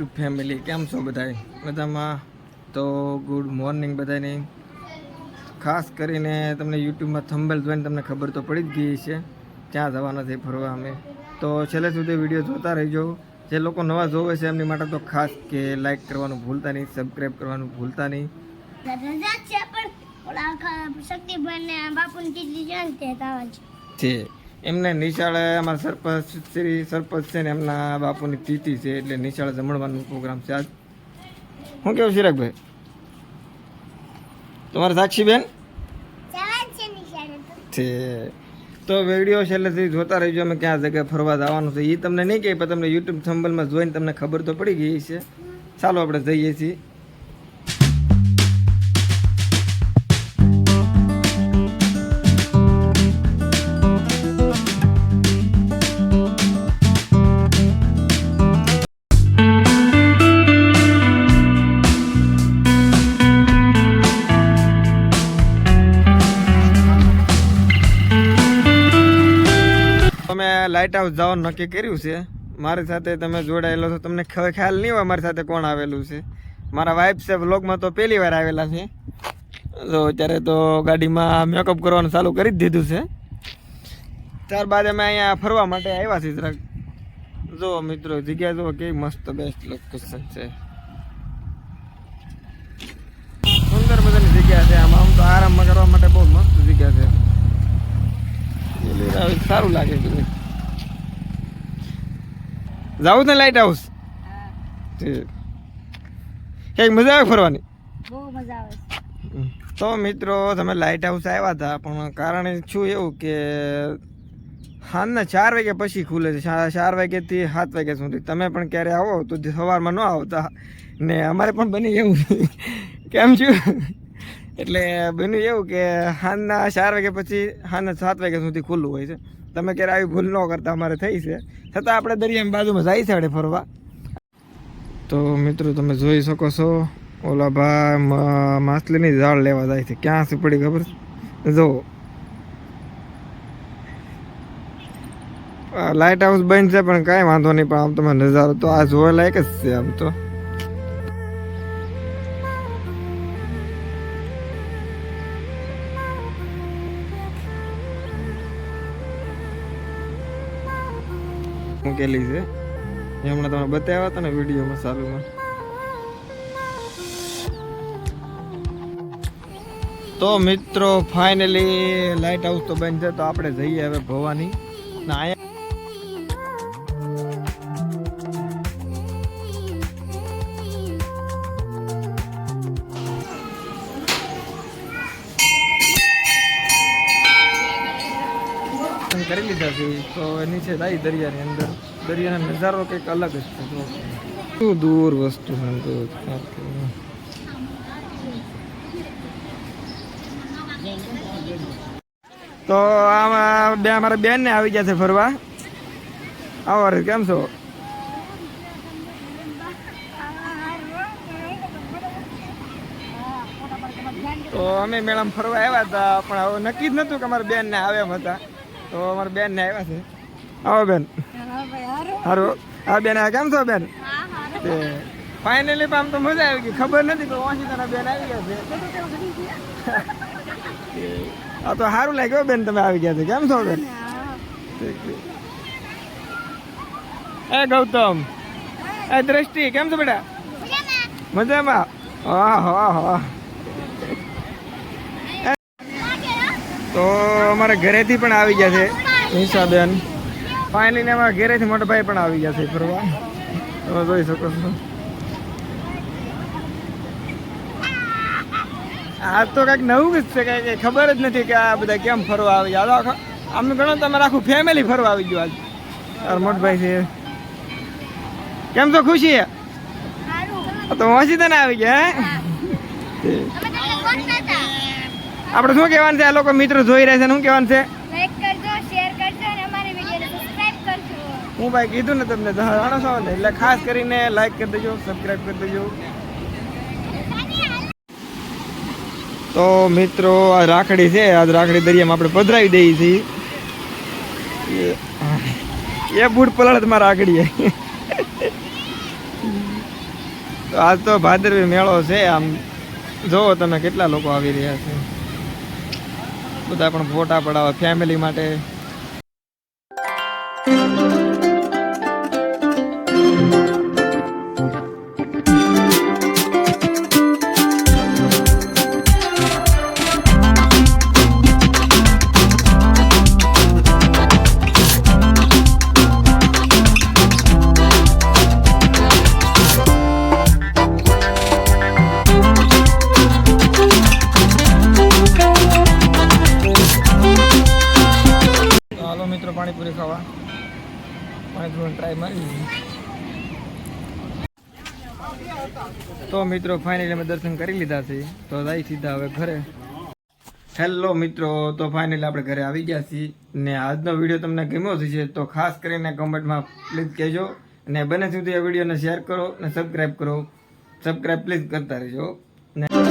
YouTube family કેમ છો બધાય? બધામાં તો ગુડ મોર્નિંગ બધાને ખાસ કરીને તમને યુટ્યુબમાં થંબેલ જોઈને તમને ખબર તો પડી જ ગઈ છે ક્યાં જવાના છે ફરવા અમે. તો છેલ્લે સુધી વીડિયો જોતા રહીજો. જે લોકો નવા જોવે છે એમની માટે તો ખાસ કે લાઈક કરવાનું ભૂલતા નહીં સબસ્ક્રાઈબ કરવાનું ભૂલતા નહીં. છે. એમને નિશાળે અમારા સરપંચ શ્રી સરપંચ છે ને એમના બાપુની તિથિ છે એટલે નિશાળે જમણવાનો પ્રોગ્રામ છે આજ. શું કેવું શિરાકભાઈ તમારા સાક્ષીબેન? છે તો. વીડિયો છેલ્લેથી જોતા રહીજો અમે ક્યાં જગ્યાએ ફરવા જવાનું છે એ તમને નહીં કહે પણ તમને યુટ્યુબ થંબલમાં જોઈને તમને ખબર તો પડી ગઈ છે ચાલો આપણે જઈએ છીએ. લાઇટ હાઉસ જવાનું નક્કી કર્યું છે. મારી સાથે તમે જોડાયેલો છો. તમને ખ્યાલ નહીં હોય મારી સાથે કોણ આવેલું છે. મારા વાઈફ છે વ્લોગમાં તો પહેલી વાર આવેલા છે. તો અત્યારે તો ગાડીમાં મેકઅપ કરવાનું ચાલુ કરી જ દીધું છે. ત્યારબાદ અમે અહીંયા ફરવા માટે આવ્યા છીએ જરાક. જો મિત્રો, જગ્યા જુઓ કેવી મસ્ત બેસ્ટ લોકેશન છે. સુંદર મજાની જગ્યા છે. આમાં આમ તો આરામમાં કરવા માટે બહુ મસ્ત જગ્યા છે. સારું લાગે છે. જાવું ને લાઇટ હાઉસ કંઈક મજા આવે ફરવાની? તો મિત્રો તમે લાઇટ હાઉસ આવ્યા હતા પણ કારણ શું એવું કે સાંજના ચાર વાગ્યા પછી ખુલે છે. ચાર વાગ્યાથી સાત વાગ્યા સુધી. તમે પણ ક્યારે આવો તો સવારમાં ન આવતા. ને અમારે પણ બની એવું કેમ છું? એટલે બન્યું એવું કે સાંજના ચાર વાગ્યા પછી સાંજના સાત વાગ્યા સુધી ખુલ્લું હોય છે. તમે ક્યારે આવી ભૂલ ન કરતા, અમારે થઈ છે. છતાં આપણે દરિયાની બાજુમાં જાય છે આપણે ફરવા. તો મિત્રો, તમે જોઈ શકો છો, ઓલા ભાઈ માછલીની ઝાડ લેવા જાય છે. ક્યાં પડી ખબર? જો. લાઇટ હાઉસ બંધ છે, પણ કાંઈ વાંધો નહીં, પણ આમ તમે નજારો તો આ જોવા લાયક જ છે આમ તો. મૂકેલી છે. એ હમણાં તમે બતાવ્યા હતા ને વિડીયોમાં ચાલુમાં તો મિત્રો ફાઇનલી લાઇટ હાઉસ તો બંધ છે, તો આપણે જઈએ હવે ભવાની. ને કરી લીધા છે. તો નીચે જાય દરિયાની અંદર. દરિયાનો નજારો કંઈક અલગ જ છે. શું દૂર વસ્તુ તો. આમાં બે અમારા બેન ને આવી ગયા છે ફરવા. આવો રે કેમ છો? તો અમે મેળામાં ફરવા આવ્યા હતા, પણ હવે નક્કી જ નતું કે અમારા બેન ને આવ્યા હતા. તો અમારા બેન ને આવ્યા છે. આવો બેન. સારું હા બેન આ કેમ છો બેન? તે ફાઇનલી આમ તો મજા આવી ગઈ. ખબર નથી તો વાંચી તારા બેન આવી ગયા છે. આ તો સારું લાગ્યું બેન, તમે આવી ગયા છે. કેમ છો બેન? એ ગૌતમ. એ દ્રષ્ટિ, કેમ છો બેટા? મજામાં? હા હા હા તો અમારે ઘરેથી પણ આવી ગયા છે. નિશાબેન ફાઇનલી અમારા ઘરેથી મોટાભાઈ પણ આવી ગયા છે ફરવા. તમે જોઈ શકો છો. આ તો કંઈક નવું જ છે કંઈક ખબર જ નથી કે આ બધા કેમ ફરવા આવી ગયા. આખો આમ ગણો તમારે આખું ફેમિલી ફરવા આવી ગયું આજ મોટભાઈ છે. કેમ તો ખુશી? તો વાંચી તને આવી ગયા હે? આપણે શું કહેવાનું છે? આ લોકો મિત્રો જોઈ રહ્યા છે ને શું કહેવાનું છે? હું ભાઈ કીધું ને તમને જાણો છો ને એટલે ખાસ કરીને લાઈક કરી દેજો સબસ્ક્રાઈબ કરી દેજો. તો મિત્રો આ રાખડી છે. આજ રાખડી દરિયામાં આપણે પધરાવી દઈએ છીએ. એ- એ બૂટ પલાળ તમારા રાખડી તો આજ તો ભાદરવી મેળો છે. આમ જોવો તમે કેટલા લોકો આવી રહ્યા છે. બધા પણ ફોટા પડાવવા ફેમિલી માટે. તો મિત્રો ફાઇનલી અમે દર્શન કરી લીધા છે. તો જાય સીધા હવે ઘરે. હેલો મિત્રો, તો ફાઇનલી આપણે ઘરે આવી ગયા છીએ. ને આજનો વીડિયો તમને ગમ્યો છે તો ખાસ કરીને કમેન્ટમાં પ્લીઝ કહેજો. અને બને સુધી આ વિડીયોને શેર કરો અને સબસ્ક્રાઈબ કરો. સબસ્ક્રાઈબ પ્લીઝ કરતા રહેજો. ને